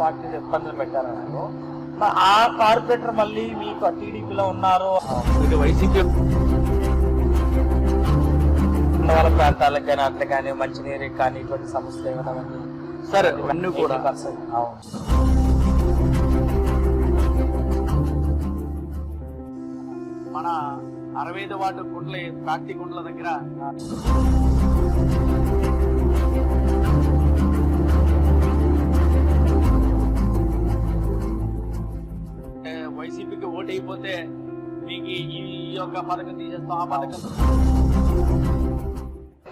పార్టీలు ఇబ్బందులు పెట్టారన్నారు. మరి ఆ కార్పొరేటర్ మళ్ళీ మీకు టీడీపీలో ఉన్నారు? వైసీపీ. ఉన్నవాళ్ళ ప్రాంతాలకు కానీ అట్లా కానీ మంచినీరు కానీ ఇటువంటి సమస్యలు ఏమైనా? సార్ ఇవన్నీ కూడా. 80%. అవును. మన అరవై ఐదు వార్డు గుండ్ల ప్రాంతి గుండ్ల దగ్గర. వైసీపీకి మీకు ఈ యొక్క పథకం తీసేస్తాం ఆ పథకం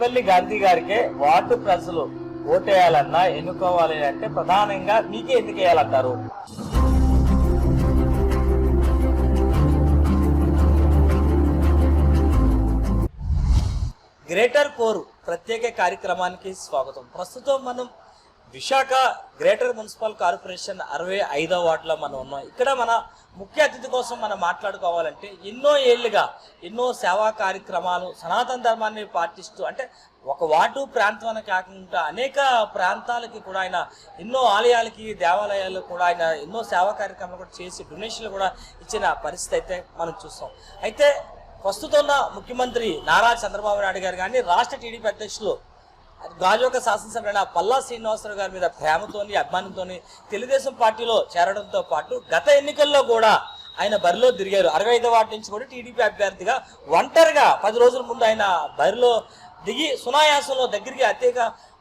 పెళ్ళి గాంధీ గారికి వార్డు ప్రజలు ఓటేయాలన్నా ఎన్నుకోవాలి అంటే ప్రధానంగా మీకే ఎందుకు వేయాలంటారు? గ్రేటర్ కోరు ప్రత్యేక కార్యక్రమానికి స్వాగతం. ప్రస్తుతం మనం విశాఖ గ్రేటర్ మున్సిపల్ కార్పొరేషన్ అరవై ఐదో వార్డులో మనం ఉన్నాం. ఇక్కడ మన ముఖ్య అతిథి కోసం మనం మాట్లాడుకోవాలంటే ఎన్నో ఏళ్ళుగా ఎన్నో సేవా కార్యక్రమాలు సనాతన ధర్మాన్ని పాటిస్తూ అంటే ఒక వార్డు ప్రాంతం అని కాకుండా అనేక ప్రాంతాలకి కూడా ఆయన ఎన్నో ఆలయాలకి దేవాలయాలు కూడా ఆయన ఎన్నో సేవా కార్యక్రమాలు కూడా చేసి డొనేషన్లు కూడా ఇచ్చిన పరిస్థితి అయితే మనం చూస్తాం. అయితే ప్రస్తుతం ఉన్న ముఖ్యమంత్రి నారా చంద్రబాబు నాయుడు గారు కానీ రాష్ట్ర టీడీపీ అధ్యక్షులు గాజోక శాసనసభ్యులైన పల్లా శ్రీనివాసరావు గారి మీద ప్రేమతోని అభిమానంతోని తెలుగుదేశం పార్టీలో చేరడంతో పాటు గత ఎన్నికల్లో కూడా ఆయన బరిలో తిరిగారు. అరవై ఐదో వార్డు నుంచి కూడా టీడీపీ అభ్యర్థిగా ఒంటరిగా పది రోజుల ముందు ఆయన బరిలో దిగి సునాయాసంలో దగ్గరికి అత్యక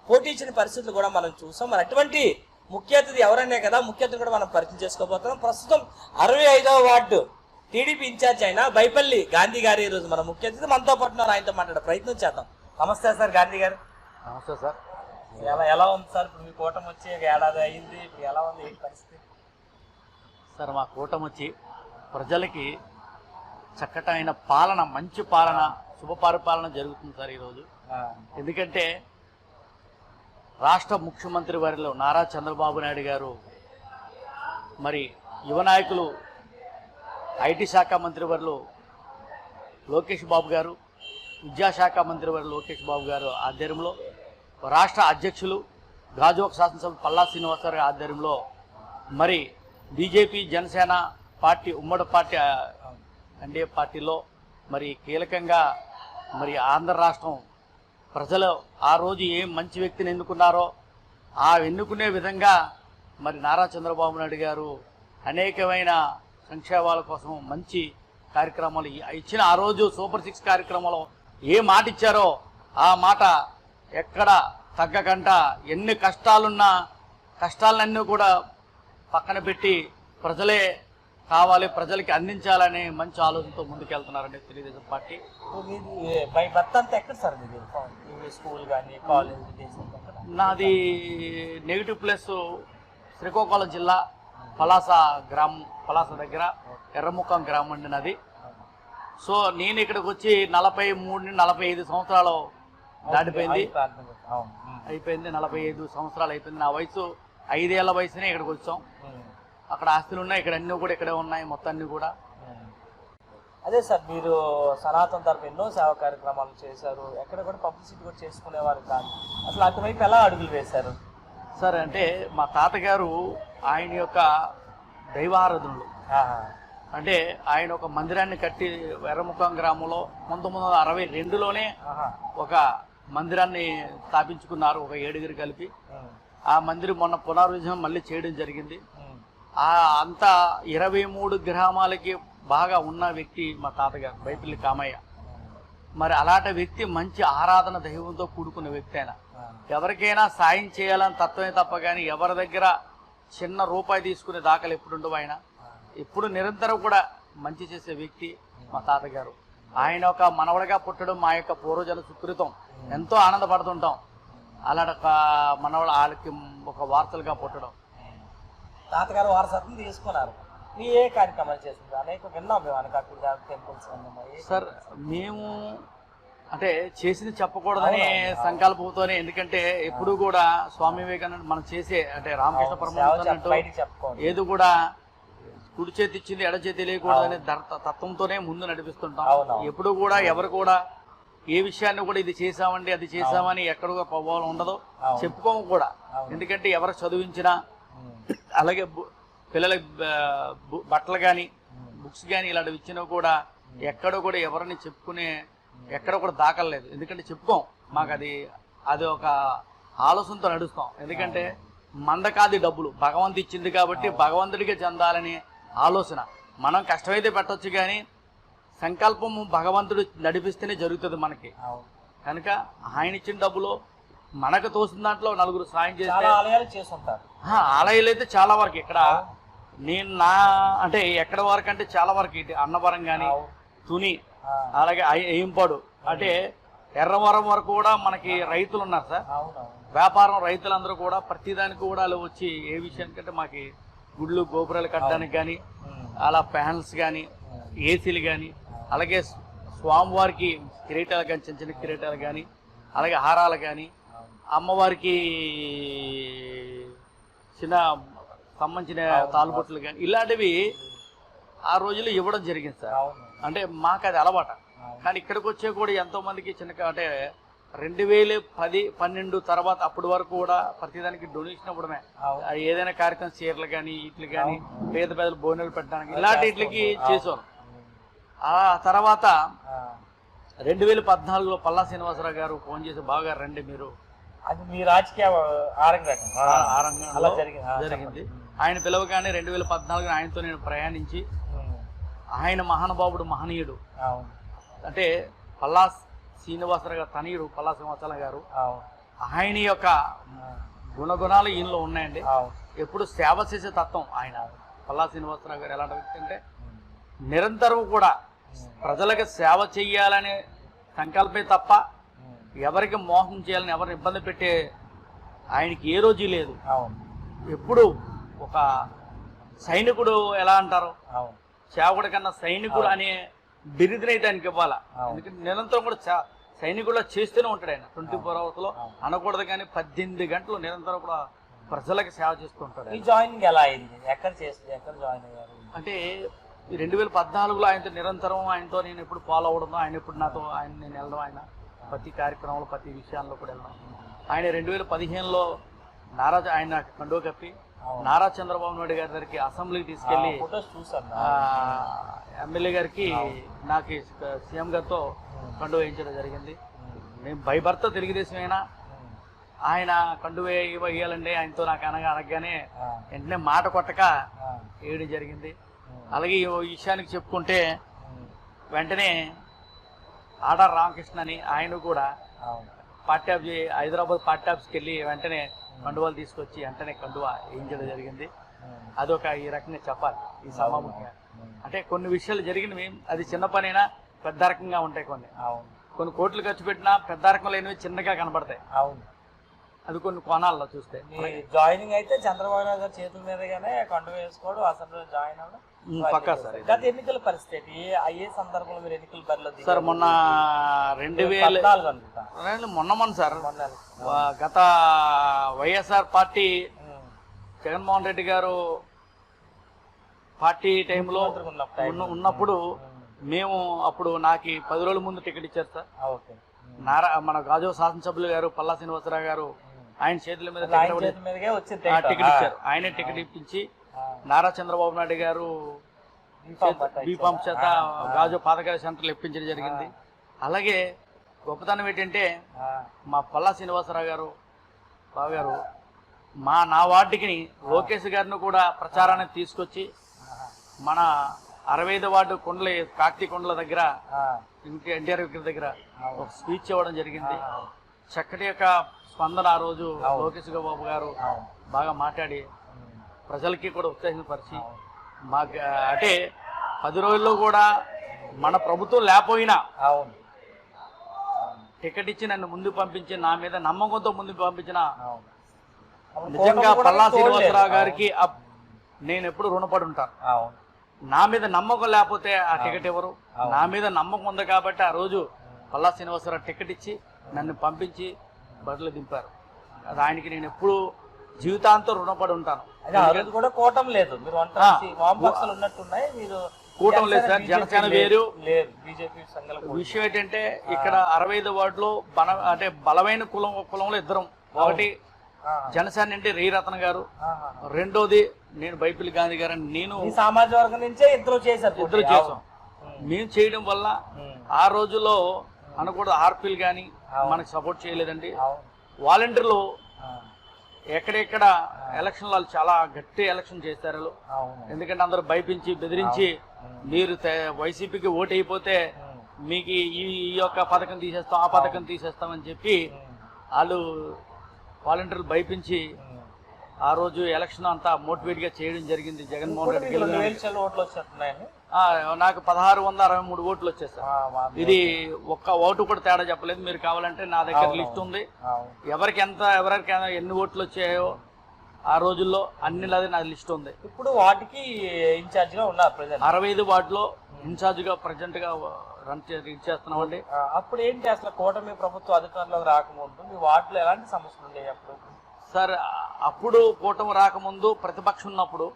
పోటీ ఇచ్చిన పరిస్థితులు కూడా మనం చూసాం. మరి అటువంటి ముఖ్య అతిథి ఎవరనే కదా ముఖ్య అతిథి కూడా మనం పరిచయం చేసుకోబోతున్నాం. ప్రస్తుతం అరవై ఐదవ వార్డు టీడీపీ ఇన్ఛార్జ్ అయిన బైపల్లి గాంధీ గారు ఈ రోజు మన ముఖ్య అతిథి మనతో పాటు ఆయనతో మాట్లాడే ప్రయత్నం చేద్దాం. నమస్తే సార్ గాంధీ గారు. నమస్తే సార్. ఎలా ఎలా ఉంది సార్? ఇప్పుడు మీ కూటమి వచ్చి ఏడాది అయింది. ఇప్పుడు ఎలా ఉంది? ఏంటి పరిస్థితి? సార్ మా కూటమి వచ్చి ప్రజలకి చక్కటైన పాలన మంచి పాలన శుభ పరిపాలన జరుగుతుంది సార్ ఈరోజు. ఎందుకంటే రాష్ట్ర ముఖ్యమంత్రి వారిలో నారా చంద్రబాబు నాయుడు గారు మరి యువ నాయకులు ఐటీ శాఖ మంత్రి వారిలో లోకేష్ బాబు గారు విద్యాశాఖ మంత్రి వారు లోకేష్ బాబు గారు ఆధ్వర్యంలో రాష్ట్ర అధ్యక్షులు గాజువాక శాసనసభ పల్లా శ్రీనివాసరావు గారి ఆధ్వర్యంలో మరి బీజేపీ జనసేన పార్టీ ఉమ్మడి పార్టీ ఎన్డీఏ పార్టీలో మరి కీలకంగా మరి ఆంధ్ర రాష్ట్రం ప్రజలు ఆ రోజు ఏం మంచి వ్యక్తిని ఎన్నుకున్నారో ఆ ఎన్నుకునే విధంగా మరి నారా చంద్రబాబు నాయుడు గారు అనేకమైన సంక్షేమాల కోసం మంచి కార్యక్రమాలు ఇచ్చిన ఆ రోజు సూపర్ సిక్స్ కార్యక్రమంలో ఏ మాట ఇచ్చారో ఆ మాట ఎక్కడ తగ్గకుండా ఎన్ని కష్టాలున్నా కష్టాలన్నీ కూడా పక్కన పెట్టి ప్రజలే కావాలి ప్రజలకి అందించాలనే మంచి ఆలోచనతో ముందుకెళ్తున్నారండి తెలుగుదేశం పార్టీ. బై అంతా ఎక్కడ సార్ మీది? స్కూల్ కానీ కాలేజ్? నాది నెగిటివ్ ప్లస్ శ్రీకాకుళం జిల్లా పలాస గ్రామం పలాస దగ్గర ఎర్రముఖం గ్రామం అండి నాది. సో నేను ఇక్కడికి వచ్చి నలభై మూడు నుండి నలభై ఐదు సంవత్సరాలు దాటిపోయింది. అయిపోయింది నలభై ఐదు సంవత్సరాలు అయిపోయింది నా వయసు ఐదేళ్ళ వయసునే ఇక్కడికి వచ్చాం. అక్కడ ఆస్తులు ఉన్నాయి ఇక్కడ అన్నీ కూడా ఇక్కడే ఉన్నాయి మొత్తం అన్నీ కూడా. అదే సార్ మీరు సనాతన తరపు ఎన్నో సేవా కార్యక్రమాలు చేశారు ఎక్కడ కూడా పబ్లిసిటీ కూడా చేసుకునేవారు కాదు అసలు అటువైపు ఎలా అడుగులు వేశారు సార్ అంటే మా తాతగారు ఆయన యొక్క దైవారాధనలు ఆహా. అంటే ఆయన ఒక మందిరాన్ని కట్టి ఎర్రముఖం గ్రామంలో పంతొమ్మిది వందల అరవై రెండులోనే. ఒక మందిరాన్ని స్థాపించుకున్నారు ఒక ఏడుగురు కలిపి. ఆ. మందిరం మొన్న పునర్విజయం మళ్ళీ చేయడం జరిగింది. ఆ. అంతా ఇరవై మూడు గ్రామాలకి బాగా ఉన్న వ్యక్తి మా తాతగారు బైపిల్లి కామయ్య. మరి అలాంటి వ్యక్తి మంచి ఆరాధన దైవంతో కూడుకున్న వ్యక్తి ఆయన. ఎవరికైనా సాయం చేయాలని తత్వమే తప్ప కానీ ఎవరి దగ్గర చిన్న రూపాయి తీసుకునే దాఖలు ఎప్పుడు ఉండవు ఆయన ఎప్పుడు నిరంతరం కూడా మంచి చేసే వ్యక్తి మా తాతగారు. ఆయన ఒక మనవడిగా పుట్టడం మా యొక్క పూర్వజన సుకృతం. ఎంతో ఆనందపడుతుంటాం. అలాంటి ఒక మనవడు వాళ్ళకి ఒక వార్తలుగా పుట్టడం. తాతగారు వారసత్వం తీసుకున్నారు. మీ ఏ కార్యక్రమాలు చేసింది అనేక విన్నాం మేము అనకాపూర్ టెంపుల్స్ సార్ మేము అంటే చేసింది చెప్పకూడదనే. సంకల్పంతోనే ఎందుకంటే ఎప్పుడు కూడా స్వామి వివేకానంద మనం చేసే అంటే రామకృష్ణ చెప్పుకోండి. ఏది కూడా కుడి చేతి ఇచ్చింది ఎడ చేతి తెలియకూడదనే తత్వంతోనే ముందు నడిపిస్తుంటాం. ఎప్పుడు కూడా ఎవరు కూడా ఏ విషయాన్ని కూడా ఇది చేసామండి అది చేసామని ఎక్కడ కూడా ప్రభావం ఉండదు. చెప్పుకోము కూడా. ఎందుకంటే ఎవరు చదివించినా. అలాగే బు- బట్టలు కానీ బుక్స్ కానీ ఇలాంటివి ఇచ్చినా కూడా ఎక్కడ కూడా ఎవరిని చెప్పుకునే ఎక్కడ కూడా దాఖలేదు ఎందుకంటే చెప్పుకోం. మాకు అది అది ఒక ఆలోచనతో నడుస్తాం. ఎందుకంటే మందకాది డబ్బులు. భగవంతు ఇచ్చింది కాబట్టి భగవంతుడికే చెందాలని ఆలోచన. మనం కష్టమైతే పెట్టొచ్చు కానీ సంకల్పము భగవంతుడు నడిపిస్తేనే జరుగుతుంది మనకి. కనుక ఆయన ఇచ్చిన డబ్బులు మనకు తోసిన దాంట్లో నలుగురు సాయం చాలా ఆలయాలు చేస్తుంటారు. ఆలయాలు అయితే చాలా వరకు ఇక్కడ నేను నా అంటే ఎక్కడ వరకు అంటే చాలా వరకు ఇటు అన్నవరం కానీ. తుని అలాగే అయ్యంపాడు అంటే ఎర్రవరం వరకు కూడా మనకి రైతులు ఉన్నారు సార్. వ్యాపారం రైతులందరూ కూడా ప్రతిదానికి కూడా వచ్చి ఏ విషయానికంటే మాకు గుళ్ళు గోపురాలు కట్టడానికి కానీ అలా ప్యానల్స్ కానీ ఏసీలు కానీ అలాగే స్వామివారికి కిరీటాలు కానీ చిన్న చిన్న కిరీటాలు కానీ అలాగే హారాలు కానీ. అమ్మవారికి చిన్న సంబంధించిన తాలుబొట్లు కానీ ఇలాంటివి ఆ రోజుల్లో ఇవ్వడం జరిగింది సార్. అంటే మాకు అది అలవాట. కానీ ఇక్కడికి వచ్చే కూడా ఎంతో మందికి చిన్న అంటే రెండు వేల పది పన్నెండు తర్వాత అప్పటి వరకు కూడా ప్రతిదానికి డొనేషన్ ఇవ్వడమే. ఏదైనా కార్యక్రమం చీరలు కానీ వీటికి కానీ పేద పేదలు భోజనాలు పెట్టడానికి ఇలాంటి వీటికి చేసేవారు ఆ తర్వాత రెండు వేల పద్నాలుగులో పల్లా శ్రీనివాసరావు గారు ఫోన్ చేసి బాగా రండి మీరు. అది మీ రాజకీయ జరిగింది. ఆయన పిలవగానే రెండు వేల పద్నాలుగు ఆయనతో నేను ప్రయాణించి ఆయన మహానుభావుడు మహనీయుడు. అంటే పల్లా శ్రీనివాసరావు గారు తనయుడు పల్లా శ్రీనివాసరావు గారు ఆయన యొక్క గుణగుణాలు ఈయనలో ఉన్నాయండి. ఎప్పుడు సేవ చేసే తత్వం ఆయన. పల్లా శ్రీనివాసరావు గారు ఎలాంటి వ్యక్తి అంటే నిరంతరం కూడా ప్రజలకు సేవ చెయ్యాలనే సంకల్పే తప్ప ఎవరికి మోసం చేయాలని ఎవరిని ఇబ్బంది పెట్టే ఆయనకి ఏ రోజు లేదు. అవును. ఎప్పుడు ఒక సైనికుడు ఎలా అంటారు? అవును. సేవకుడి కన్నా సైనికుడు అనే బిరుదునైతే ఆయనకి ఇవ్వాలా. ఎందుకంటే నిరంతరం కూడా చా- సైనికుడిలో చేస్తూనే ఉంటాడు ఆయన ట్వంటీ ఫోర్ అవర్స్లో. అనకూడదు కానీ పద్దెనిమిది గంటలు నిరంతరం కూడా ప్రజలకు సేవ చేస్తూ ఉంటాడు ఈ. జాయినింగ్ ఎలా అయింది ఎక్కడ చేస్తుంది ఎక్కడ జాయిన్ అయ్యారు అంటే రెండు వేల పద్నాలుగులో ఆయనతో నిరంతరం ఆయనతో నేను ఎప్పుడు ఫాలో అవ్వడం ఆయన ఎప్పుడు నాతో ఆయన నేను వెళ్ళడం ఆయన ప్రతి కార్యక్రమంలో ప్రతి విషయాల్లో కూడా వెళ్ళడం ఆయన రెండు వేల పదిహేనులో నారా ఆయన కండువ కప్పి. నారా చంద్రబాబు నాయుడు గారి దగ్గరికి అసెంబ్లీకి తీసుకెళ్ళి ఎమ్మెల్యే గారికి నాకు సీఎం గారితో కండువ వేయించడం జరిగింది. మేము భయభర్త తెలుగుదేశం అయినా ఆయన కండువ వేయాలండి ఆయనతో నాకు అనగా అనగానే వెంటనే మాట కొట్టక వేయడం జరిగింది. అలాగే ఈ విషయానికి చెప్పుకుంటే వెంటనే ఆడార్ రామకృష్ణ అని ఆయన కూడా పార్టీ ఆఫ్ హైదరాబాద్ పార్టీ ఆఫీస్కి వెళ్ళి వెంటనే కండువాలు తీసుకొచ్చి వెంటనే కండువ వేయించడం జరిగింది? అదొక ఈ రకంగా చెప్పాలి. ఈ సమాముఖంగా అంటే కొన్ని విషయాలు జరిగినవి అది చిన్న పనైనా పెద్ద రకంగా ఉంటాయి కొన్ని. అవును. కొన్ని కోట్లు ఖర్చు పెట్టినా పెద్ద రకం లేనివి చిన్నగా కనబడతాయి. అవును. అది కొన్ని కోణాల్లో చూస్తే. జాయినింగ్ అయితే చంద్రబాబు నాయుడు గారి చేతుల మీదుగానే కండు వేసుకోవడం అసెంబ్లీలో జాయిన్ అవ్వడం. పక్కా సార్. గత ఎన్నికల పరిస్థితి ఏ సందర్భంలో మీరు ఎన్నికల బరిలో? సార్ మొన్న రెండు వేల మొన్న మొన్న సార్. గత వైఎస్ఆర్ పార్టీ. జగన్మోహన్ రెడ్డి గారు పార్టీ టైంలో ఉన్నప్పుడు మేము అప్పుడు నాకు పది రోజుల ముందు టికెట్ ఇచ్చారు సార్. నారా మన గాజు శాసనసభ్యులు గారు పల్లా శ్రీనివాసరావు గారు ఆయన చేతుల మీద టికెట్ ఇచ్చారు. ఆయనే టికెట్ ఇప్పించి నారా చంద్రబాబు నాయుడు గారు బీఫామ్ చేత గాజు పాదకాల సెంటర్లు ఇప్పించడం జరిగింది. అలాగే గొప్పతనం ఏంటంటే మా పల్లా శ్రీనివాసరావు గారు బాబు గారు మా నా వార్డుకి లోకేష్ గారిని కూడా ప్రచారానికి తీసుకొచ్చి మన అరవై ఐదు వార్డు కొండల కాక్తి కొండల దగ్గర ఎన్టీఆర్ విగ్రహం దగ్గర ఒక స్పీచ్ ఇవ్వడం జరిగింది. చక్కటి యొక్క స్పందన ఆ రోజు లోకేష్ బాబు గారు బాగా మాట్లాడి ప్రజలకి కూడా ఉత్తేజపరిచి మాకు అంటే పది రోజుల్లో కూడా మన ప్రభుత్వం లేకపోయినా అవును. టికెట్ ఇచ్చి నన్ను ముందు పంపించి నా మీద నమ్మకంతో ముందు పంపించిన నిజంగా పల్లా. శ్రీనివాసరావు గారికి నేను ఎప్పుడు రుణపడి ఉంటాను. నా మీద నమ్మకం లేకపోతే ఆ టికెట్ ఎవరు? నా మీద నమ్మకం ఉంది కాబట్టి ఆ రోజు పల్లా శ్రీనివాసరావు టికెట్ ఇచ్చి నన్ను పంపించి బదులు దింపారు. అది ఆయనకి నేను ఎప్పుడు జీవితాంతం రుణపడి ఉంటాను. అదే ఆ రోజు కూడా కోటం లేదు మీరు వంట ఆ. వామపక్షాలు ఉన్నట్టున్నాయి మీరు కూటమి లేదు సార్, జనసేన. వేరు. లేదు బీజేపీ సంఘాలు విషయం ఏంటంటే ఇక్కడ అరవై ఐదు వార్డులో బల అంటే బలమైన కులం కులంలో ఇద్దరం ఒకటి. జనసేన నుండి రేరత్న గారు. రెండోది నేను బైపిల్ గాంధీ గారు నేను సామాజిక వర్గం నుంచే ఇద్దరు చేశారు ఇద్దరు. చేసాం. మేము చేయడం వల్ల. ఆ రోజుల్లో అనకూడదు ఆర్పీలు కానీ. మనకు సపోర్ట్ చేయలేదండి. వాలంటీర్లు. ఎక్కడెక్కడ ఎలక్షన్ వాళ్ళు చాలా గట్టి ఎలక్షన్ చేశారు వాళ్ళు. ఎందుకంటే అందరూ భయపించి బెదిరించి మీరు వైసీపీకి ఓటు అయిపోతే. మీకు ఈ ఈ యొక్క పథకం తీసేస్తాం ఆ పథకం తీసేస్తాం అని చెప్పి. వాళ్ళు వాలంటీర్లు భయపించి. ఆ రోజు ఎలక్షన్ అంతా మోటివేట్గా చేయడం జరిగింది జగన్మోహన్ రెడ్డి నాకు పదహారు వందల అరవై మూడు ఓట్లు వచ్చేసాయి ఇది ఒక్క ఓటు కూడా తేడా చెప్పలేదు. మీరు కావాలంటే నా దగ్గర. లిస్ట్ ఉంది. ఎవరికి ఎంత ఎవరికి ఎన్ని ఓట్లు వచ్చాయో ఆ రోజుల్లో అన్ని నా లిస్ట్ ఉంది. ఇప్పుడు వాటికి ఇన్ఛార్జ్గా ఉన్నారు ప్రజెంట్ అరవై ఐదు వార్డులో ఇన్ఛార్జ్గా ప్రజెంట్గా రన్ చే- ఇది చేస్తున్నామండి. అప్పుడు ఏంటి అసలు కూటమి ప్రభుత్వం అధికారంలోకి రాకముందు మీ వార్డులో ఎలాంటి సమస్యలు ఉండేవి అప్పుడు? సార్ అప్పుడు కూటమి రాకముందు ప్రతిపక్షం ఉన్నప్పుడు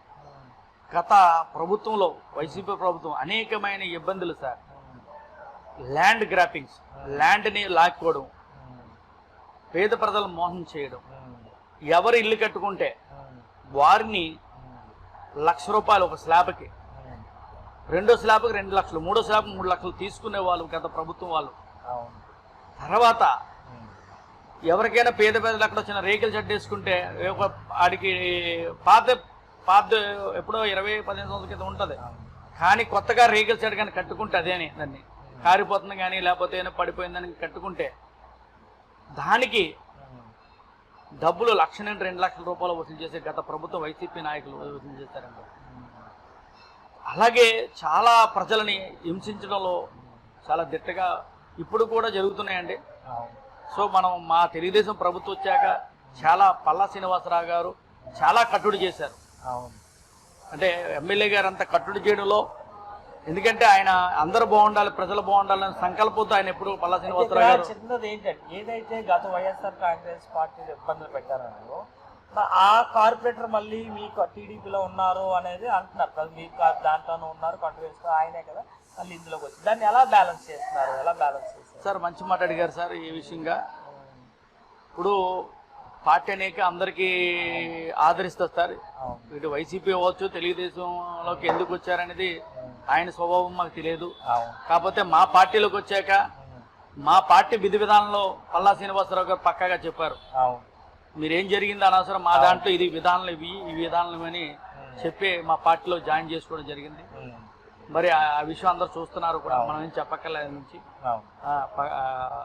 గత ప్రభుత్వంలో వైసీపీ ప్రభుత్వం అనేకమైన ఇబ్బందులు సార్. ల్యాండ్ గ్రాపింగ్స్ ల్యాండ్ని లాక్కోవడం పేద ప్రజలు మోసం చేయడం. ఎవరు ఇల్లు కట్టుకుంటే వారిని లక్ష రూపాయలు ఒక స్లాబ్కి రెండో స్లాబ్కి రెండు లక్షలు మూడో స్లాబ్ మూడు లక్షలు తీసుకునే వాళ్ళు గత ప్రభుత్వం వాళ్ళు. తర్వాత ఎవరికైనా పేద పేదలు అక్కడ వచ్చిన రేకులు చెడ్డేసుకుంటే ఒక ఆడికి పాత పాత ఎప్పుడో ఇరవై పదిహేను సంవత్సరాల క్రితం ఉంటుంది. కానీ కొత్తగా రేకుల సైడ్ కానీ కట్టుకుంటే అదేని దాన్ని. కారిపోతుంది కానీ లేకపోతే ఏమైనా పడిపోయిందని కట్టుకుంటే దానికి డబ్బులు లక్ష నుండి రెండు లక్షల రూపాయలు వసూలు చేసే గత ప్రభుత్వం వైసీపీ నాయకులు వసూలు చేశారండి అలాగే చాలా ప్రజలని హింసించడంలో చాలా దిట్టగా ఇప్పుడు కూడా జరుగుతున్నాయండి. సో మనం మా తెలుగుదేశం ప్రభుత్వం వచ్చాక చాలా పల్లా శ్రీనివాసరావు గారు చాలా కట్టుడు చేశారు. అంటే ఎమ్మెల్యే గారు అంత కట్టుడు చేయడంలో ఎందుకంటే ఆయన అందరూ బాగుండాలి ప్రజలు బాగుండాలని సంకల్పంతో ఆయన ఎప్పుడు పల్లా శ్రీనివాసరావు గారు చిన్నది ఏంటంటే ఏదైతే గత వైఎస్ఆర్ కాంగ్రెస్ పార్టీ ఇబ్బందులు పెట్టారో ఆ కార్పొరేటర్ మళ్ళీ మీకు టీడీపీలో ఉన్నారు అనేది అంటున్నారు. కదా మీ కా- దాంట్లోనే ఉన్నారు కంటిన్యూస్ ఆయనే కదా మళ్ళీ ఇందులోకి వచ్చి. దాన్ని ఎలా బ్యాలెన్స్ చేస్తున్నారు? ఎలా బ్యాలెన్స్ చేస్తారు సార్ మంచి మాట అడిగారు సార్ ఈ విషయంగా. ఇప్పుడు పార్టీ అనేక అందరికీ ఆదరిస్తారు. సార్ ఇటు వైసీపీ అవ్వచ్చు తెలుగుదేశంలోకి ఎందుకు వచ్చారనేది ఆయన స్వభావం మాకు తెలియదు. కాకపోతే మా పార్టీలోకి వచ్చాక మా పార్టీ విధి విధానంలో పల్లా శ్రీనివాసరావు గారు పక్కాగా చెప్పారు. మీరేం జరిగింది అనవసరం మా దాంట్లో ఇది విధానాలు ఇవి ఈ విధానాలు అని చెప్పి మా పార్టీలో జాయిన్ చేసుకోవడం జరిగింది. మరి ఆ విషయం అందరూ చూస్తున్నారు కూడా. మనం ఏం చెప్పక్కర్లేదు నుంచి.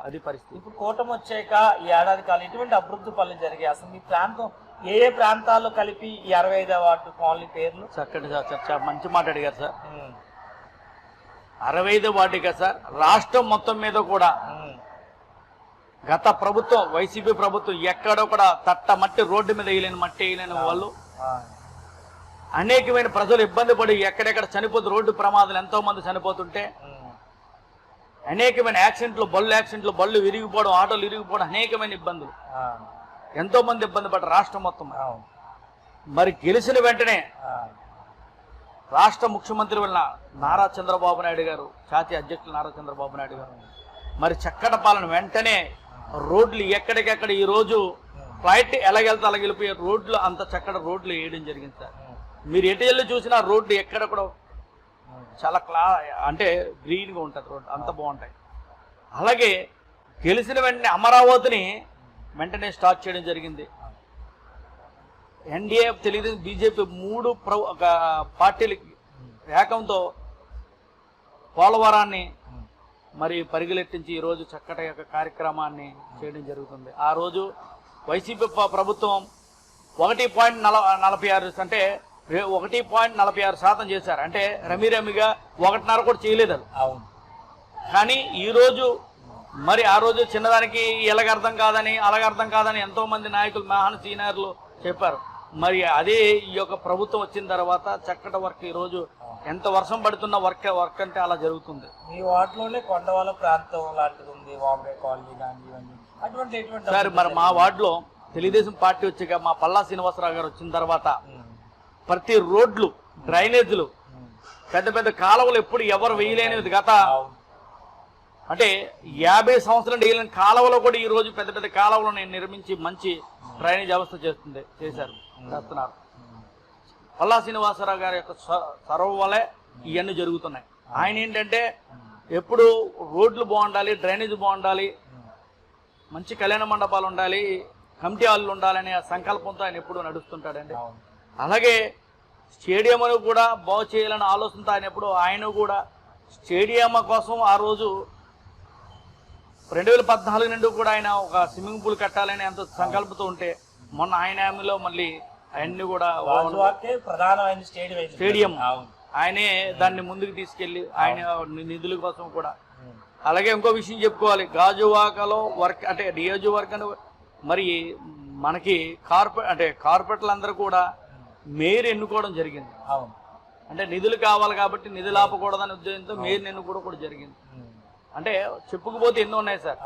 అది పరిస్థితి. ఇప్పుడు కూటమి వచ్చాక ఈ ఏడాది కాలం ఎటువంటి అభివృద్ధి పనులు జరిగాయి. అసలు మీ ప్రాంతం ఏ ఏ ప్రాంతాల్లో కలిపి ఈ అరవై ఐదవ వార్డు కాలనీ పేర్లు? చక్కటి సార్ మంచి మాట అడిగారు సార్. అరవై ఐదు వాటిగా సార్. రాష్ట్రం మొత్తం మీద కూడా. గత ప్రభుత్వం వైసీపీ ప్రభుత్వం ఎక్కడో కూడా తట్ట మట్టి రోడ్డు మీద వేయలేని మట్టి వేయలేని వాళ్ళు. అనేకమైన ప్రజలు ఇబ్బంది పడి ఎక్కడెక్కడ చనిపోతూ రోడ్డు ప్రమాదాలు ఎంతో మంది చనిపోతుంటే. అనేకమైన యాక్సిడెంట్లు బళ్ళు యాక్సిడెంట్లు బళ్ళు విరిగిపోవడం ఆటోలు విరిగిపోవడం అనేకమైన ఇబ్బందులు. ఎంతో మంది ఇబ్బంది పడ్డారు రాష్ట్రం మొత్తం మరి గెలిచిన వెంటనే. రాష్ట్ర ముఖ్యమంత్రి వల్ల నారా చంద్రబాబు నాయుడు గారు జాతీయ అధ్యక్షులు నారా చంద్రబాబు నాయుడు గారు మరి చక్కట పాలన వెంటనే రోడ్లు ఎక్కడికెక్కడ ఈ రోజు ఫ్లైట్ ఎలాగెళ్తే అలా వెళ్ళిపోయే రోడ్లు అంత చక్కటి రోడ్లు వేయడం జరిగింది సార్ మీరు ఎటు వెళ్ళి చూసినా రోడ్లు ఎక్కడ కూడా చాలా క్లా అంటే గ్రీన్గా ఉంటుంది రోడ్డు అంత బాగుంటాయి. అలాగే గెలిచిన వెంటనే అమరావతిని వెంటనే స్టార్ట్ చేయడం జరిగింది. ఎన్డీఏ తెలుగుదేశం బీజేపీ మూడు ప్ర ఒక పార్టీలకి ఏకంతో పోలవరాన్ని మరి పరిగెలెట్టించి ఈరోజు చక్కటి యొక్క కార్యక్రమాన్ని చేయడం జరుగుతుంది. ఆ రోజు వైసీపీ ప్రభుత్వం ఒకటి పాయింట్ నలభై ఆరు అంటే ఒకటి పాయింట్ నలభై ఆరు శాతం చేశారు. అంటే రమి రమిగా ఒకటిన్నర కూడా చేయలేదు అది. అవును. కానీ ఈరోజు మరి ఆ రోజు చిన్నదానికి ఎలాగ అర్థం కాదని అలాగ అర్థం కాదని ఎంతో మంది నాయకులు మహాన్ సీనియర్లు చెప్పారు. మరి అదే ఈ యొక్క ప్రభుత్వం వచ్చిన తర్వాత చక్కటి వర్క్ ఈరోజు ఎంత వర్షం పడుతున్న వర్క్ వర్క్ అంటే అలా జరుగుతుంది. మీ వార్డులోనే కొండవాళ్ళ ప్రాంతం లాంటిది ఉంది వాంబే కాలనీ కానీ ఇవన్నీ. అటువంటి సార్ మరి మా వార్డులో తెలుగుదేశం పార్టీ వచ్చాక మా పల్లా శ్రీనివాసరావు గారు వచ్చిన తర్వాత. ప్రతి రోడ్లు డ్రైనేజీలు పెద్ద పెద్ద కాలువలు ఎప్పుడు ఎవరు వేయలేనిది గత అంటే యాభై సంవత్సరాలు వేయలేని కాలువలో కూడా ఈ రోజు పెద్ద పెద్ద కాలువలు నిర్మించి మంచి డ్రైనేజ్ వ్యవస్థ చేస్తుంది చేశారు చేస్తున్నారు. పల్లా శ్రీనివాసరావు గారి యొక్క సర్వ చొరవ ఇవన్నీ జరుగుతున్నాయి. ఆయన ఏంటంటే ఎప్పుడు రోడ్లు బాగుండాలి డ్రైనేజ్ బాగుండాలి మంచి కళ్యాణ మండపాలు ఉండాలి కమిటీ హాళ్ళు ఉండాలనే ఆ సంకల్పంతో ఆయన ఎప్పుడు నడుస్తుంటాడండి. అలాగే స్టేడియంను కూడా బాగు చేయాలని ఆలోచనతో ఆయన ఎప్పుడు ఆయన కూడా స్టేడియం కోసం ఆ రోజు రెండు వేల పద్నాలుగు నుండి కూడా ఆయన ఒక స్విమ్మింగ్ పూల్ కట్టాలని అంత సంకల్పంతో ఉంటే మొన్న ఆయన హామీలో మళ్ళీ అవన్నీ కూడా ప్రధానమైన స్టేడియం. స్టేడియం. ఆయనే దాన్ని ముందుకు తీసుకెళ్ళి ఆయన నిధుల కోసం కూడా. అలాగే ఇంకో విషయం చెప్పుకోవాలి. గాజువాకలో వర్క్ అంటే డియోజు వర్క్ అని మరి మనకి కార్పొ అంటే కార్పొరేటర్లు అందరూ కూడా మేయర్ ఎన్నుకోవడం జరిగింది. అవును. అంటే నిధులు కావాలి కాబట్టి నిధులు ఆపకూడదనే ఉద్దేశంతో మేయర్ ఎన్నుకోవడం కూడా జరిగింది. అంటే చెప్పుకుపోతే ఎన్నో ఉన్నాయి సార్.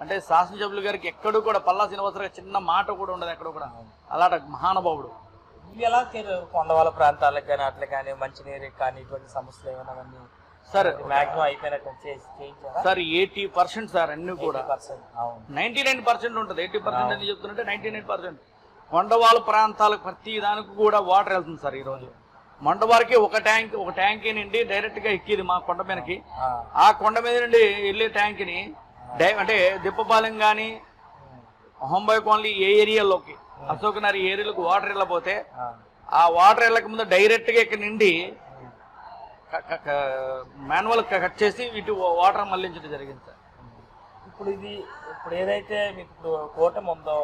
అంటే శాసనసభ్యులు గారికి ఎక్కడూ కూడా పల్లా శ్రీనివాసరావు చిన్న మాట కూడా ఉండదు ఎక్కడ కూడా. అలాంటి మహానుభావుడు. ఎలా కొండవాళ్ళ ప్రాంతాలకు కానీ అట్లా కానీ మంచినీరు కానీ ఇటువంటి సమస్యలు ఏమైనా సార్ మాక్సిమం అయిపోయినట్టు సార్ ఎయిటీ పర్సెంట్ సార్ అన్ని కూడా. నైన్టీ నైన్ పర్సెంట్ ఉంటుంది. ఎయిటీ పర్సెంట్ అని చెప్తుంటే నైన్టీ నైన్ పర్సెంట్. కొండవాళ్ళ ప్రాంతాలకు ప్రతి దానికి కూడా వాటర్ వెళ్తుంది సార్ ఈరోజు మండవారికి ఒక ట్యాంక్ ఒక ట్యాంక్ నుండి డైరెక్ట్గా ఎక్కేది మా కొండ మీదకి ఆ. కొండ మీద నుండి వెళ్ళే ట్యాంక్ని అంటే దిప్పపాలెం కానీ హోంబాయ్ కాలనీ ఏ ఏరియాలోకి అశోక్ నగర్ ఏరియాలకు వాటర్ వెళ్ళకపోతే ఆ. వాటర్ వెళ్ళక ముందు డైరెక్ట్గా ఇక్కడ నుండి మాన్యువల్ కట్ చేసి ఇటు వాటర్ మళ్ళించడం జరిగింది సార్ ఇప్పుడు ఇది ఇప్పుడు ఏదైతే మీకు ఇప్పుడు కూటమి ఉందో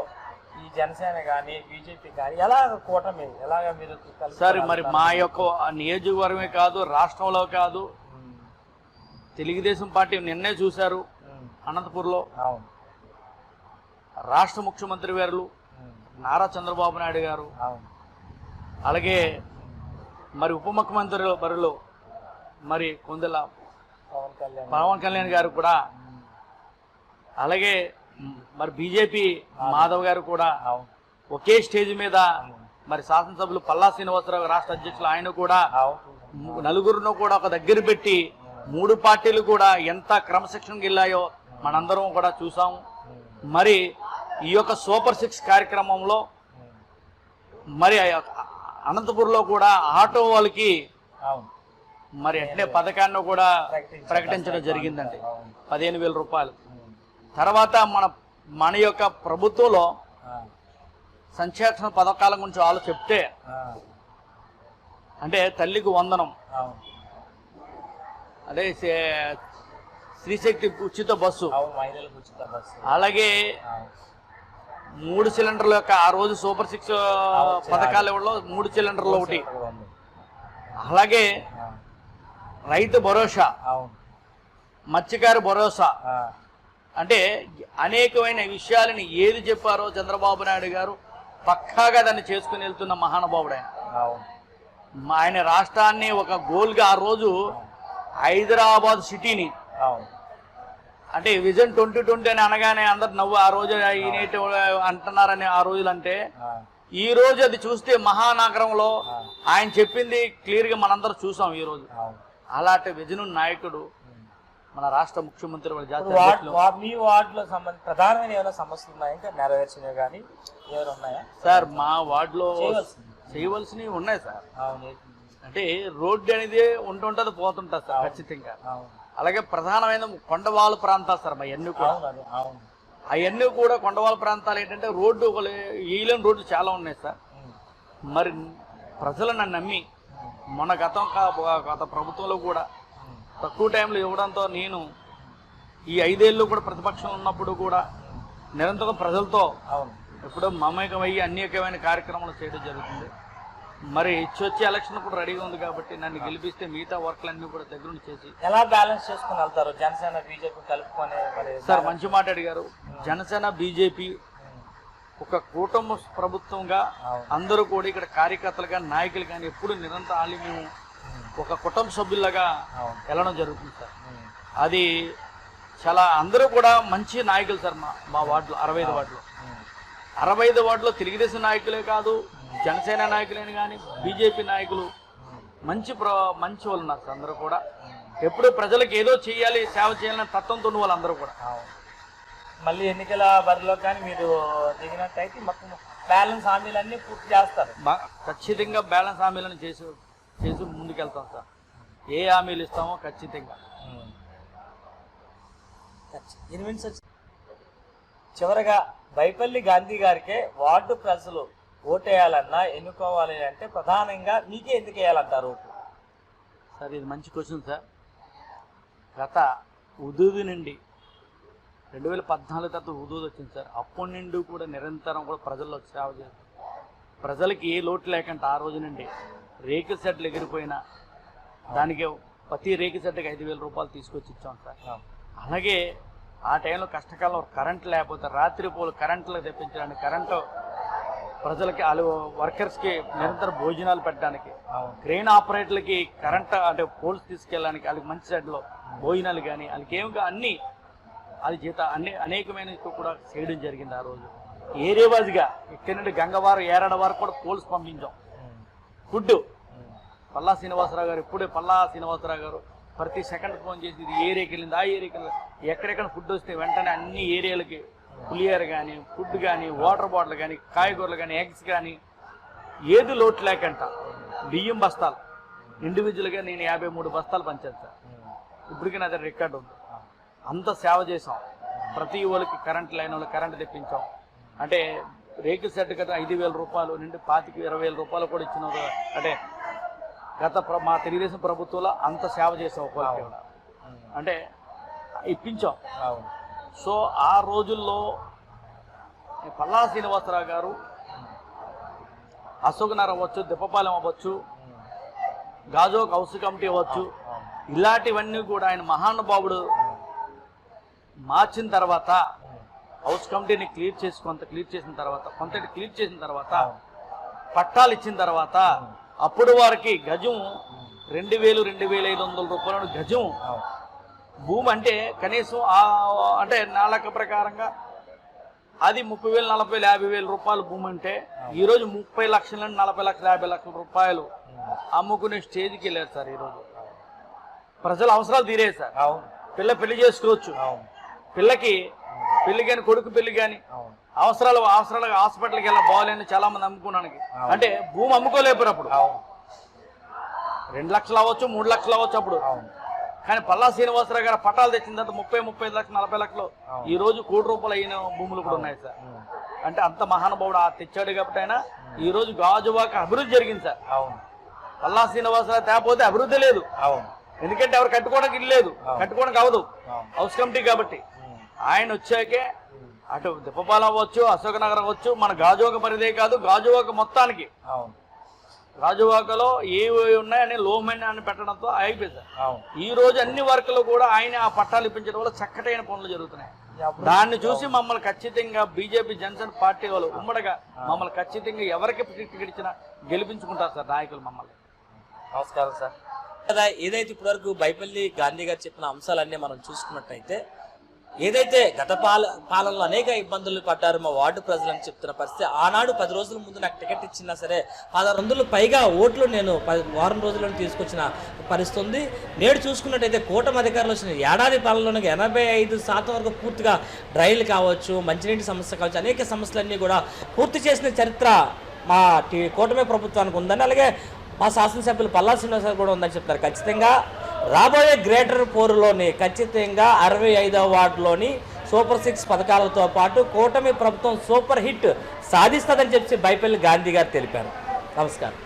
ఈ జనసేన కానీ బీజేపీ కానీ ఎలా కూటమి ఎలాగ మీరు సార్ మరి మా యొక్క నియోజకవర్గమే కాదు రాష్ట్రంలో కాదు. తెలుగుదేశం పార్టీ నిన్నే చూశారు. అనంతపూర్లో రాష్ట్ర ముఖ్యమంత్రి వారు ఉమ్. నారా చంద్రబాబు నాయుడు గారు అలాగే మరి ఉప ముఖ్యమంత్రి బరులు మరి కొందల పవన్ కళ్యాణ్ పవన్ కళ్యాణ్ గారు కూడా. అలాగే మరి బీజేపీ మాధవ్ గారు కూడా ఒకే స్టేజ్ మీద మరి శాసనసభ్యులు పల్లా శ్రీనివాసరావు రాష్ట్ర అధ్యక్షులు ఆయన కూడా నలుగురును కూడా ఒక దగ్గర పెట్టి మూడు పార్టీలు కూడా ఎంత క్రమశిక్షణకి వెళ్ళాయో మనందరం కూడా చూసాం. మరి ఈ యొక్క సూపర్ సిక్స్ కార్యక్రమంలో మరి ఆ యొక్క అనంతపురంలో కూడా ఆటో వాళ్ళకి మరి అంటే పథకాన్ని కూడా ప్రకటించడం జరిగిందండి. పదిహేను వేల రూపాయలు. తర్వాత మన మన యొక్క ప్రభుత్వంలో. సంక్షేమ పథకాల గురించి వాళ్ళు చెప్తే. అంటే తల్లికి వందనం అదే స్త్రీశక్తి ఉచిత బస్సు అలాగే. మూడు సిలిండర్ల యొక్క ఆ రోజు సూపర్ సిక్స్ పథకాల ఇవ్వడంలో మూడు సిలిండర్లు ఒకటి. అలాగే. రైతు భరోసా మత్స్యకారు భరోసా. అంటే అనేకమైన విషయాలని ఏది చెప్పారో చంద్రబాబు నాయుడు గారు పక్కాగా దాన్ని చేసుకుని వెళ్తున్న మహానుభావుడు ఆయన. ఆయన రాష్ట్రాన్ని ఒక గోల్గా ఆ రోజు హైదరాబాద్ సిటీని అంటే విజన్ ట్వంటీ ట్వంటీ అని అనగానే అందరు నవ్వు ఆ రోజు ఈనేటి అంటున్నారని ఆ రోజులు అంటే ఆ. ఈ రోజు అది చూస్తే మహానగరంలో ఆయన చెప్పింది క్లియర్గా మనందరం చూసాం ఈ రోజు. అలాంటి విజను నాయకుడు మన రాష్ట్ర ముఖ్యమంత్రి మీ వార్డులో సంబంధించి ప్రధానమైన ఏమైనా సమస్యలు ఉన్నాయా? ఇంకా నెరవేర్చినవి కానీ ఏమైనా ఉన్నాయా? సార్ మా వార్డులో. చేయవలసినవి ఉన్నాయి సార్. అవును. అంటే రోడ్డు అనేది ఉంటుంటది పోతుంటది సార్ ఖచ్చితంగా. అలాగే ప్రధానమైన కొండవాళ్ళ ప్రాంతాలు సార్ మా అన్ని కూడా. అవన్నీ కూడా కొండవాళ్ళ ప్రాంతాలు ఏంటంటే రోడ్డు ఒక ఈలేని రోడ్లు చాలా ఉన్నాయి సార్. మరి ప్రజలు నన్ను నమ్మి మొన్న గతం గత ప్రభుత్వంలో కూడా. తక్కువ టైంలో ఇవ్వడంతో నేను ఈ ఐదేళ్ళు కూడా ప్రతిపక్షం ఉన్నప్పుడు కూడా నిరంతరం ప్రజలతో ఎప్పుడో మమేకమయ్యి అనేకమైన కార్యక్రమాలు చేయడం జరుగుతుంది. మరి ఇచ్చి వచ్చే ఎలక్షన్ కూడా రెడీగా ఉంది కాబట్టి నన్ను గెలిపిస్తే మిగతా వర్క్లన్నీ కూడా దగ్గరుండి చేసి ఎలా బ్యాలెన్స్ చేసుకుని వెళ్తారు? జనసేన బీజేపీ కలుపుకొని మరి సార్ మంచి మాట అడిగారు. జనసేన బీజేపీ. ఒక కుటుంబ ప్రభుత్వంగా. అందరూ కూడా ఇక్కడ కార్యకర్తలు కానీ నాయకులు కానీ ఎప్పుడు నిరంతరం మేము ఒక కుటుంబ సభ్యుల్లాగా అవును. వెళ్ళడం జరుగుతుంది సార్. అది చాలా అందరూ కూడా మంచి నాయకులు సార్ మా మా వార్డులో అరవై ఐదు వార్డులో. అరవై ఐదు వార్డులో తెలుగుదేశం నాయకులే కాదు జనసేన నాయకులని కానీ బీజేపీ నాయకులు మంచి ప్ర మంచి వాళ్ళు ఉన్నారు సార్ అందరూ కూడా. ఎప్పుడు ప్రజలకు ఏదో చేయాలి సేవ చేయాలనే తత్వంతో ఉన్న వాళ్ళందరూ కూడా. మళ్ళీ ఎన్నికల బరిలో కానీ మీరు దిగినట్టయితే మొత్తం బ్యాలెన్స్ హామీలన్నీ పూర్తి చేస్తారు. ఖచ్చితంగా బ్యాలెన్స్ హామీలను చేసి చేసి ముందుకెళ్తాం సార్. ఏ హామీలు ఇస్తామో ఖచ్చితంగా. చివరగా బైపల్లి గాంధీ గారికే వార్డు ప్రజలు ఓటేయాలన్నా ఎన్నుకోవాలి అంటే ప్రధానంగా మీకే ఎందుకు వేయాలంటారు ఓటు? సార్ ఇది మంచి క్వశ్చన్ సార్. గత ఉదూది నుండి రెండు వేల పద్నాలుగు తర్వాత ఉదూది వచ్చింది సార్. అప్పటి నుండి కూడా నిరంతరం కూడా ప్రజల్లో సేవ చేస్తారు ప్రజలకి ఏ లోటు లేకుండా ఆ రోజు నుండి రేకుల సెట్లు ఎగిరిపోయినా దానికి ప్రతి రేకుల సెట్కి ఐదు వేల రూపాయలు తీసుకొచ్చి ఇచ్చాం సార్. అలాగే ఆ టైంలో కష్టకాలం కరెంట్ లేకపోతే రాత్రి పూలు కరెంట్లు తెప్పించడానికి కరెంటు ప్రజలకి వాళ్ళు వర్కర్స్కి నిరంతరం భోజనాలు పెట్టడానికి క్రెయిన్ ఆపరేటర్లకి కరెంట్ అంటే పోల్స్ తీసుకెళ్ళడానికి వాళ్ళకి మంచి సైడ్లో భోజనాలు కానీ వాళ్ళకి ఏమి అన్ని అది జీత అన్ని అనేకమైన కూడా చేయడం జరిగింది ఆ రోజు. ఏరియా వాజ్గా ఇక్కడ నుండి గంగవారం ఏరాడ వరకు కూడా పోల్స్ పంపించాం. ఫుడ్ పల్లా శ్రీనివాసరావు గారు ఇప్పుడే పల్లా శ్రీనివాసరావు గారు ప్రతి సెకండ్ ఫోన్ చేసి ఇది ఏరియాకి వెళ్ళింది ఆ ఏరియాకి వెళ్ళింది ఎక్కడెక్కడ ఫుడ్ వస్తే వెంటనే అన్ని ఏరియాలకి పులియర్ కానీ ఫుడ్ కానీ వాటర్ బాటిల్ కానీ కాయగూరలు కానీ ఎగ్స్ కానీ ఏది లోటు లేకంట. బియ్యం బస్తాలు. ఇండివిజువల్గా నేను యాభై మూడు బస్తాలు పంచాను సార్. ఇప్పటికీ నా దగ్గర రికార్డు ఉంది. అంత సేవ చేసాం ప్రతి వాళ్ళకి కరెంట్ లైన్ వాళ్ళు కరెంట్ తెప్పించాం. అంటే రేకుల సెట్ కదా ఐదు వేల రూపాయలు నుండి పాతికి ఇరవై వేల రూపాయలు కూడా ఇచ్చిన వాళ్ళు- అంటే గత మా తెలుగుదేశం ప్రభుత్వంలో అంత సేవ చేసాం కూడా. అంటే ఇప్పించాం సో ఆ రోజుల్లో పల్లా శ్రీనివాసరావు గారు అశోకనగర్ అవ్వచ్చు దిప్పపాలెం అవ్వచ్చు గాజోక్ హౌస్ కమిటీ అవ్వచ్చు ఇలాంటివన్నీ కూడా ఆయన మహానుభావుడు మార్చిన తర్వాత హౌస్ కమిటీని క్లియర్ చేసి కొంత క్లియర్ చేసిన తర్వాత కొంత క్లియర్ చేసిన తర్వాత పట్టాలు ఇచ్చిన తర్వాత అప్పుడు వారికి గజం రెండు వేలు రెండు వేల ఐదు వందల రూపాయల గజం. భూమి అంటే కనీసం ఆ అంటే నా లెక్క ప్రకారంగా అది ముప్పై వేలు నలభై వేలు యాభై వేల రూపాయల భూమి అంటే ఈరోజు ముప్పై లక్షల నుండి నలభై లక్షల యాభై లక్షల రూపాయలు అమ్ముకునే స్టేజ్కి వెళ్ళారు సార్ ఈరోజు ప్రజల అవసరాలు తీరే సార్ అవును. పిల్ల పెళ్ళి చేసుకోవచ్చు. అవును. పిల్లకి పెళ్ళి కానీ కొడుకు పెళ్ళి కానీ అవసరాలు అవసరాలు హాస్పిటల్కి వెళ్ళా బాగాలేని చాలా మంది అమ్ముకున్నానికి అంటే భూమి అమ్ముకోలేపారు అప్పుడు రెండు లక్షలు అవ్వచ్చు మూడు లక్షలు అవ్వచ్చు అప్పుడు. కానీ పల్లా శ్రీనివాసరావు గారు పట్టాలు తెచ్చిన తర్వాత ముప్పై ముప్పై లక్షలు నలభై లక్షలు. ఈ రోజు కోటి రూపాయలు అయిన భూములు కూడా ఉన్నాయి సార్. అంటే అంత మహానుభావుడు ఆ తెచ్చాడు కాబట్టి ఆయన ఈ రోజు గాజువాక అభివృద్ధి జరిగింది సార్. పల్లా శ్రీనివాసరావు తేపోతే అభివృద్ధి లేదు. ఎందుకంటే ఎవరు కట్టుకోవడానికి ఇల్లు లేదు. కట్టుకోవడానికి అవదు. హౌస్ కమిటీ కాబట్టి. ఆయన వచ్చాకే అటు దిప్పపాలెం అవ్వచ్చు అశోక్ నగర్ అవ్వచ్చు మన గాజువాక పరిదే కాదు గాజువాక మొత్తానికి. అవును. గాజువాకలో ఏవి ఉన్నాయని లోమెన్ అని పెట్టడంతో అయిపోయింది ఈ రోజు అన్ని వర్కులు కూడా ఆయన ఆ పట్టాలు ఇప్పించడం వల్ల చక్కటైన పనులు జరుగుతున్నాయి. దాన్ని చూసి మమ్మల్ని ఖచ్చితంగా బీజేపీ జనసేన పార్టీ వాళ్ళు ఉమ్మడిగా మమ్మల్ని ఖచ్చితంగా ఎవరికి టికెట్ ఇచ్చినా గెలిపించుకుంటారు సార్ నాయకులు మమ్మల్ని. నమస్కారం సార్. కదా ఏదైతే ఇప్పటివరకు బైపల్లి గాంధీ గారు చెప్పిన అంశాలన్నీ మనం చూసుకున్నట్టయితే ఏదైతే గత పాల పాలనలో అనేక ఇబ్బందులు పడ్డారు మా వార్డు ప్రజలని చెప్తున్న పరిస్థితి ఆనాడు పది రోజుల ముందు నాకు టికెట్ ఇచ్చినా సరే పదహారు వందలు పైగా ఓట్లు నేను పది వారం రోజులను తీసుకొచ్చిన పరిస్థితి ఉంది. నేడు చూసుకున్నట్టయితే కూటమి అధికారులు వచ్చిన ఏడాది పాలనలోనే ఎనభై ఐదు శాతం వరకు పూర్తిగా డ్రైలు కావచ్చు మంచినీటి సమస్య కావచ్చు అనేక సమస్యలన్నీ కూడా పూర్తి చేసిన చరిత్ర మా కూటమి ప్రభుత్వానికి ఉందని అలాగే మా శాసనసభ్యులు పల్లా శ్రీనివాసరావు కూడా ఉందని చెప్తారు. ఖచ్చితంగా రాబోయే గ్రేటర్ పోరులోని ఖచ్చితంగా అరవై ఐదవ వార్డులోని సూపర్ సిక్స్ పథకాలతో పాటు కూటమి ప్రభుత్వం సూపర్ హిట్ సాధిస్తుందని చెప్పి బైపల్లి గాంధీ గారు తెలిపారు. నమస్కారం.